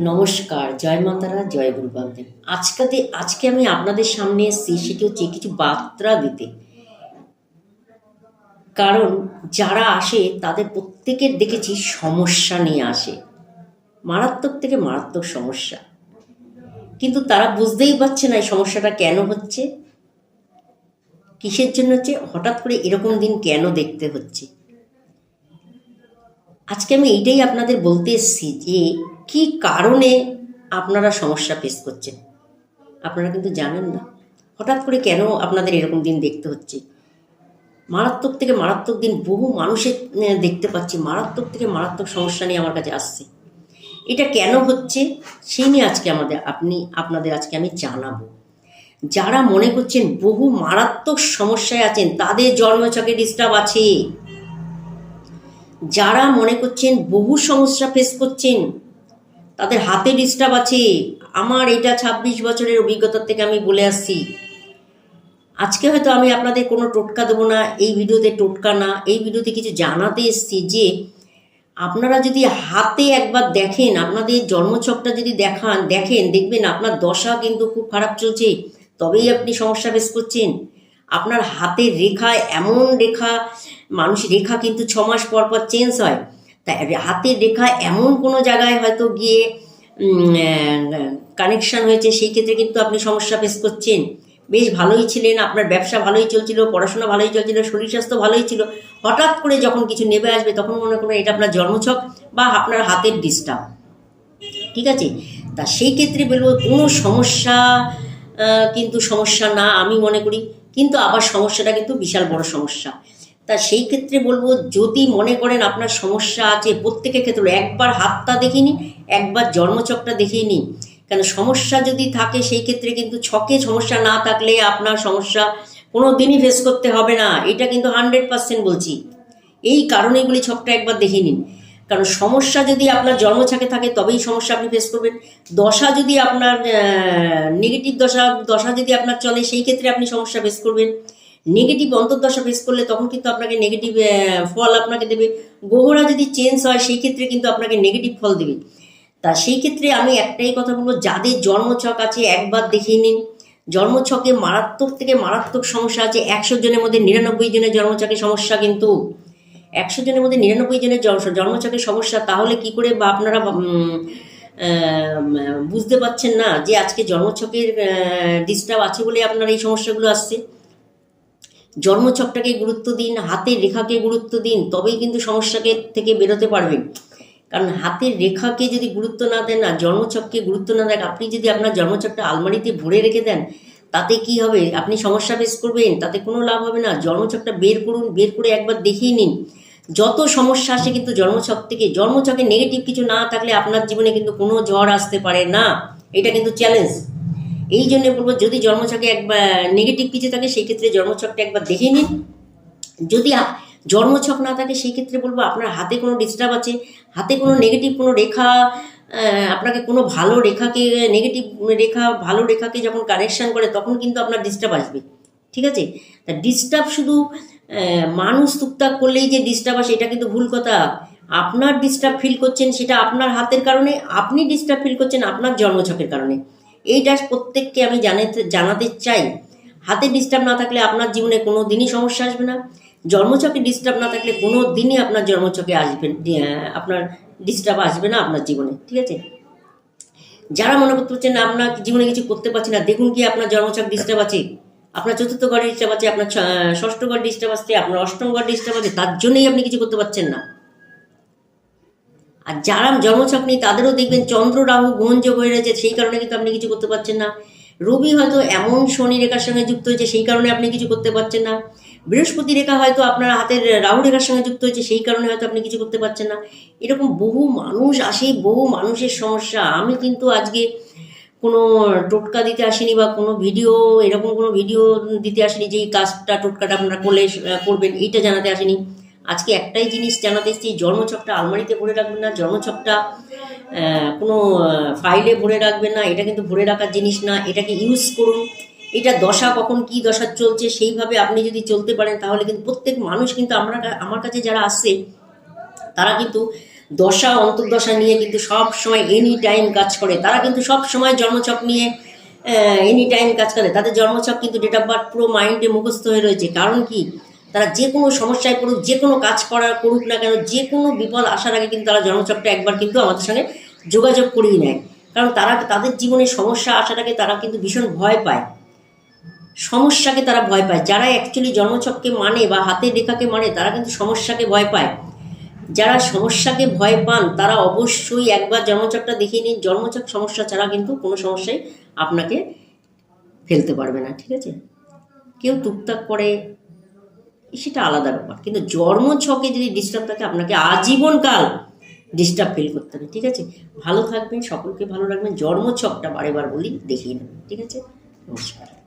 নমস্কার, জয় মাতারা, জয় গুরু বামদেব আজকাতে আজকে আমি আপনাদের সামনে এসেছি, সেটি হচ্ছে কিছু বার্তা দিতে। কারণ যারা আসে, তাদের প্রত্যেকের দেখেছি সমস্যা নিয়ে আসে। মারাত্মক থেকে মারাত্মক সমস্যা। কিন্তু তারা বুঝতেই পারছে না এই সমস্যাটা কেন হচ্ছে। কিসের জন্য হচ্ছে? হঠাৎ করে এরকম দিন কেন দেখতে হচ্ছে? আজকে আমি এইটাই আপনাদের বলতে এসেছি যে কি কারণে আপনারা সমস্যা ফেস করছেন? আপনারা কিন্তু জানেন না। হঠাৎ করে কেন আপনাদের এরকম দিন দেখতে হচ্ছে? মারাত্মক থেকে মারাত্মক দিন বহু মানুষের দেখতে পাচ্ছি। মারাত্মক থেকে মারাত্মক সমস্যা নিয়ে আমার কাছে আসছে। এটা কেন হচ্ছে? সেই নিয়ে আজকে আমাদের আপনি, আপনাদের আজকে আমি জানাব। যারা মনে করছেন বহু মারাত্মক সমস্যায় আছেন, তাদের জন্মছকে ডিস্টার্ব আছে। যারা মনে করছেন বহু সমস্যা ফেস করছেন তাদের হাতে ডিস্টার্ব আছে আমার এটা ছাব্বিশ বছরের অভিজ্ঞতার থেকে আমি বলে আসছি। আজকে হয়তো আমি আপনাদের কোনো টোটকা দেবো না, এই ভিডিওতে টোটকা না, এই ভিডিওতে কিছু জানাতে এসছি যে আপনারা যদি হাতে একবার দেখেন, আপনাদের জন্মছকটা যদি দেখান, দেখেন, দেখবেন আপনার দশা কিন্তু খুব খারাপ চলছে, তবেই আপনি সমস্যা ফেস করছেন। আপনার হাতের রেখা, এমন রেখা, মানুষ রেখা কিন্তু ছ মাস পর পর চেঞ্জ হয়। তাই হাতের রেখা এমন কোনো জায়গায় হয়তো গিয়ে কানেকশন হয়েছে, সেই ক্ষেত্রে কিন্তু আপনি সমস্যা ফেস করছেন। বেশ ভালোই ছিলেন, আপনার ব্যবসা ভালোই চলছিল, পড়াশোনা ভালোই চলছিল, শরীর স্বাস্থ্য ভালোই ছিল। হঠাৎ করে যখন কিছু নেবে আসবে, তখন মনে করুন এটা আপনার জন্মছক বা আপনার হাতের ডিস্টার্ব ঠিক আছে? তা সেই ক্ষেত্রে বলব, কোনো সমস্যা কিন্তু সমস্যা না, আমি মনে করি। কিন্তু আবার সমস্যাটা কিন্তু বিশাল বড় সমস্যা। তা সেই ক্ষেত্রে বলব, যদি মনে করেন আপনার সমস্যা আছে প্রত্যেকের ক্ষেত্রে, একবার হাতটা দেখে নিন, একবার জন্মচকটা দেখিয়ে নিন। কেন সমস্যা যদি থাকে, সেই ক্ষেত্রে কিন্তু ছকে সমস্যা না থাকলে আপনার সমস্যা কোনো দিনই ফেস করতে হবে না। এটা কিন্তু হান্ড্রেড পার্সেন্ট বলছি। এই কারণেগুলি ছকটা একবার দেখে নিন। কারণ সমস্যা যদি আপনার জন্মছকে থাকে, তবেই সমস্যা আপনি ফেস করবেন। দশা যদি আপনার নেগেটিভ দশা দশা যদি আপনার চলে, সেই ক্ষেত্রে আপনি সমস্যা ফেস করবেন। নেগেটিভ অন্তর্দশা ফেস করলে তখন কিন্তু আপনাকে নেগেটিভ ফল আপনাকে দেবে। গ্রহরা যদি চেঞ্জ হয়, সেই ক্ষেত্রে কিন্তু আপনাকে নেগেটিভ ফল দেবে। তা সেই ক্ষেত্রে আমি একটাই কথা বলব, যাদের জন্মছক আছে, একবার দেখিয়ে নিন। জন্মছকে মারাত্মক থেকে মারাত্মক সমস্যা আছে। একশো জনের মধ্যে নিরানব্বই জনের জন্মছকে সমস্যা কিন্তু। একশো জনের মধ্যে নিরানব্বই জনের জন্ম- জন্মছকে সমস্যা, তাহলে কি করে বা আপনারা বুঝতে পারছেন না যে আজকে জন্মছকের ডিস্টার্ব আছে বলে আপনার এই সমস্যাগুলো আসছে? জন্মছকটাকে গুরুত্ব দিন, হাতের রেখাকে গুরুত্ব দিন, তবেই কিন্তু সমস্যাকে থেকে বেরোতে পারবেন কারণ হাতের রেখাকে যদি গুরুত্ব না দেন না জন্মছককে গুরুত্ব না দেন, আপনি যদি আপনার জন্মছকটা আলমারিতে ভরে রেখে দেন, তাতে কি হবে? আপনি সমস্যা ফেস করবেন, তাতে কোনো লাভ হবে না। জন্মছকটা বের করুন, বের করে একবার দেখিয়ে নিন। যত সমস্যা আসে কিন্তু জন্মছক থেকে, জন্মছকে নেগেটিভ কিছু না থাকলে আপনার জীবনে কিন্তু কোনো ঝড় আসতে পারে না। এটা কিন্তু চ্যালেঞ্জ এই জন্য বলব, যদি জন্মছকে একবার নেগেটিভ কিছু থাকে, সেই ক্ষেত্রে জন্মছকটা একবার দেখে নিন। যদি জন্মছক না থাকে, সেই ক্ষেত্রে বলব, আপনার হাতে কোনো ডিস্টার্ব আছে, হাতে কোনো নেগেটিভ কোনো রেখা আপনাকে কোনো ভালো রেখাকে নেগেটিভ রেখা, ভালো রেখাকে যখন কানেকশন করে, তখন কিন্তু আপনার ডিস্টার্ব আসবে। ঠিক আছে? তা ডিস্টার্ব শুধু মানুষ টুকটাক করলেই যে ডিস্টার্ব আসে, এটা কিন্তু ভুল কথা। আপনার ডিস্টার্ব ফিল করছেন, সেটা আপনার হাতের কারণে, আপনি ডিস্টার্ব ফিল করছেন আপনার জন্মছকের কারণে। এইটা প্রত্যেককে আমি জানাতে জানাতে চাই। হাতে ডিস্টার্ব না থাকলে আপনার জীবনে কোনো দিনই সমস্যা আসবে না। জন্মছকে ডিস্টার্ব না থাকলে কোনো দিনই আপনার জন্মছকে আসবে আপনার ডিস্টার্ব আসবে না আপনার জীবনে, ঠিক আছে? যারা মনে করতে পারছেন না আপনার জীবনে কিছু করতে পারছি না, দেখুন কি আপনার জন্মছক ডিস্টার্ব আছে। আপনার চতুর্থ ঘর ডিস্টার্ব আছে, আপনার ষষ্ঠ ঘর ডিস্টার্ব আছে, আপনার অষ্টম ঘর ডিস্টার্ব আছে, তার জন্যই আপনি কিছু করতে পারছেন না। আর যারা জন্মছক নেই, তাদেরও দেখবেন চন্দ্র, রাহু গ্রহণ যোগ হয়ে রয়েছে, সেই কারণে কিন্তু আপনি কিছু করতে পারছেন না। রবি হয়তো এমন শনি রেখার সঙ্গে যুক্ত হয়েছে, সেই কারণে আপনি কিছু করতে পারছেন না। বৃহস্পতি রেখা হয়তো আপনার হাতের রাহু রেখার সঙ্গে যুক্ত হয়েছে, সেই কারণে হয়তো আপনি কিছু করতে পারছেন না। এরকম বহু মানুষ আসে, বহু মানুষের সমস্যা। আমি কিন্তু আজকে কোনো টোটকা দিতে আসিনি বা কোনো ভিডিও, এরকম কোনো ভিডিও দিতে আসিনি যে এই কাজটা টোটকাটা আপনারা করলে করবেন, এইটা জানাতে আসিনি। আজকে একটাই জিনিস জানাতে এসেছি, জন্মছকটা আলমারিতে ভরে রাখবেন না, জন্মছকটা কোনো ফাইলে ভরে রাখবেন না, এটা কিন্তু ভরে রাখার জিনিস না, এটাকে ইউজ করুন। এটা দশা, কখন কি দশা চলছে, সেইভাবে আপনি যদি চলতে পারেন, তাহলে কিন্তু প্রত্যেক মানুষ কিন্তু আমরা, আমার কাছে যারা আসছে তারা কিন্তু দশা, অন্তর্দশা নিয়ে কিন্তু সব সময় এনি টাইম কাজ করে। তারা কিন্তু সব সময় জন্মছক নিয়ে এনি টাইম কাজ করে। তাদের জন্মছক কিন্তু ডেট অফ বার্থ পুরো মাইন্ডে মুখস্থ হয়ে রয়েছে। কারণ কি? তারা যে কোনো সমস্যায় পড়ুক, যে কোনো কাজ করার করুক না কেন, যে কোনো বিপদ আসার আগে কিন্তু তারা জন্মছকটা একবার কিন্তু আমাদের সঙ্গে যোগাযোগ করিয়ে নেয়। কারণ তারা, তাদের জীবনে সমস্যা আসাটাকে তারা কিন্তু ভীষণ ভয় পায়। সমস্যাকে তারা ভয় পায়। যারা অ্যাকচুয়ালি জন্মছককে মানে বা হাতের রেখাকে মানে তারা কিন্তু সমস্যাকে ভয় পায়। যারা সমস্যাকে ভয় পান, তারা অবশ্যই একবার জন্মছকটা দেখিয়ে নিন। জন্মছক সমস্যা ছাড়া কিন্তু কোনো সমস্যাই আপনাকে ফেলতে পারবে না, ঠিক আছে? কেউ টুকটাক করে সেটা আলাদা ব্যাপার। কিন্তু জন্ম ছকে যদি ডিস্টার্ব থাকে, আপনাকে আজীবনকাল ডিস্টার্ব ফিল করতে হবে, ঠিক আছে? ভালো থাকবেন, সকলকে ভালো রাখবেন, জন্ম ছকটা বারে বার বলি, দেখিয়ে নেবেন, ঠিক আছে? নমস্কার।